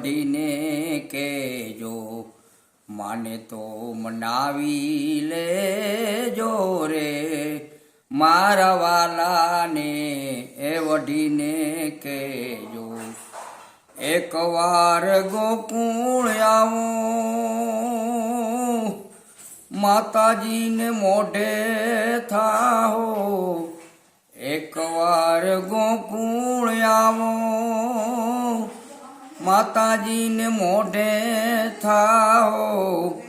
કાઢીને કેજો મને તો મનાવી લેજો રે. મારા વાલાને એ વઢીને કેજો એકવાર ગોકુળ આવું, માતાજીને મોઢે થાહો. એકવાર ગોકુળ આવું માતાજીને મોઢે થાઓ.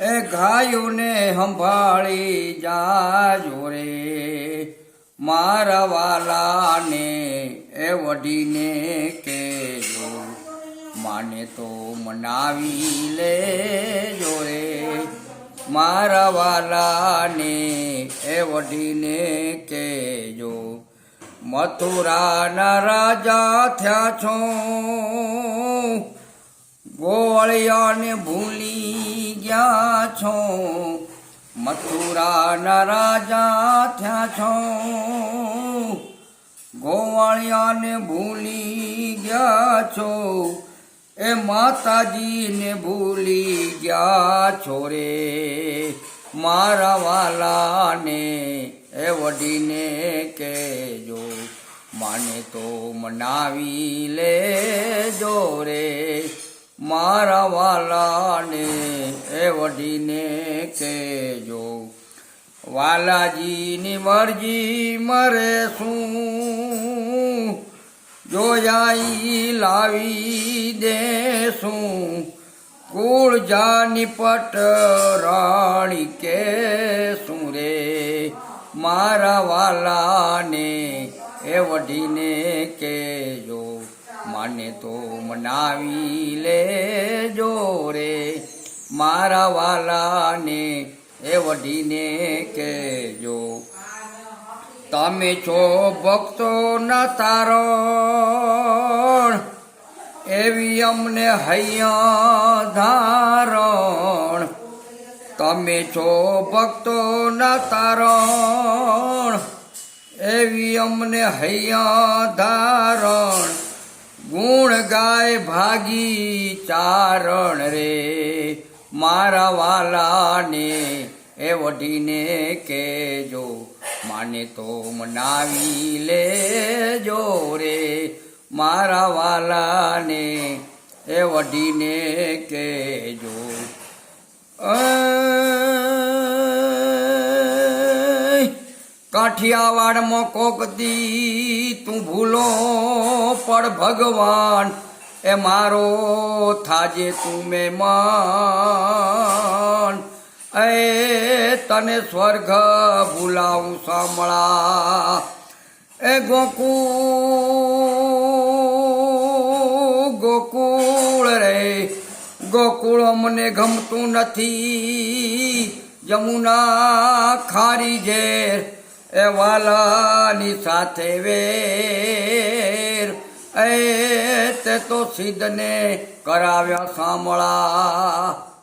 એ ગાયોને સંભાળી જાજો રે. મારા વાલાને એ વઢીને કેજો માને તો મનાવી લે જોરે મારા વાલાને એ વઢીને કેજો મથુરાના રાજા થયા છો. ગોળિયાને ભૂલી ગયા છો. મથુરાના રાજા થયા છો. ગોવાળિયાને ભૂલી ગયા છો. એ માતાજીને ભૂલી ગયા છો રે. મારા વાલાને વઢીને કેજો માને તો મનાવી લેજો રે. મારા વાલાને એ વઢીને કેજો વાલાજીની મરજી મરે શું જોયાઈ લાવી દેશું. કુળ જાની પટ રાણી કે મારા વાલાને એ વઢીને કેજો માને તો મનાવી લેજો રે. મારા વાલાને એ વઢીને કેજો તમે છો ભક્તો ના તારો એવી અમને હૈયા ધારણ. તમે છો ભક્તો ના તારણ એવી અમને હૈયા ધારણ. ગુણ ગાય ભાગી ચારણ રે મારા વાલાને એ વઢીને કેજો માને તો મનાવી લેજો રે. મારા વાલાને એ વઢીને કેજો અય, કાઠિયાવાડમાં કોક દી તું ભૂલો પડ ભગવાન. એ મારો થાજે તું મહેમાન એ તને સ્વર્ગ ભૂલાવું સાંભળા. એ ગોકુળ ગોકુળ રે. ગોકુળ મને ગમતું નથી. જમુના ખારી ઝેર. એ વાલાની સાથે વેર. એ તે તો સિદ્ધને કરાવ્યા સાંભળા.